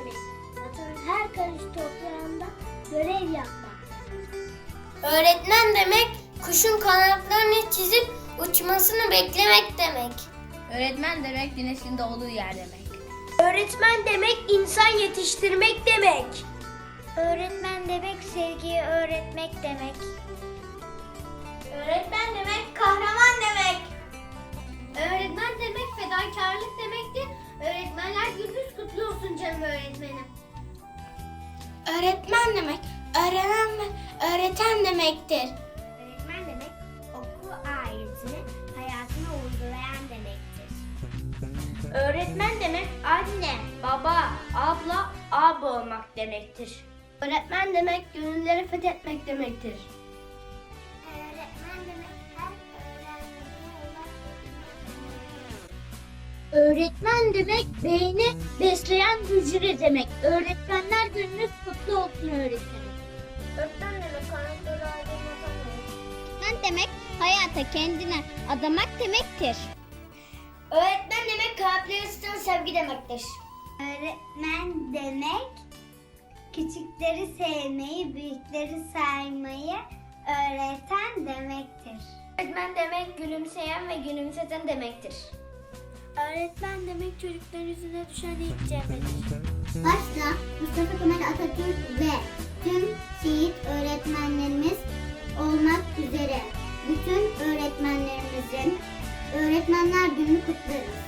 vermek, vatanın her karış toprağında görev yapmak. Öğretmen demek, kuşun kanatlarını çizip uçmasını beklemek demek. Öğretmen demek, güneşin doğduğu yer demek. Öğretmen demek, insan yetiştirmek demek. Öğretmen demek, sevgiyi öğretmek demek. Canım öğretmenim. Öğretmen demek öğrenen ve öğreten demektir. Öğretmen demek okul ailesini hayatına uygulayan demektir. Öğretmen demek anne, baba, abla, abi olmak demektir. Öğretmen demek gönülleri fethetmek demektir. Öğretmen demek beyni besleyen hücre demek. Öğretmenler gününüz kutlu olsun öğretmenim. Öğretmen demek kanatları aydınlatan Öğretmen demek hayata kendine adamak demektir. Öğretmen demek kalpleri ısıtan sevgi demektir. Öğretmen demek küçükleri sevmeyi, büyükleri saymayı öğreten demektir. Öğretmen demek gülümseyen ve gülümseten demektir. Öğretmen demek çocukların yüzüne düşen ilk cemet. Başta Mustafa Kemal Atatürk ve tüm şehit öğretmenlerimiz olmak üzere bütün öğretmenlerimizin Öğretmenler Günü kutlarız.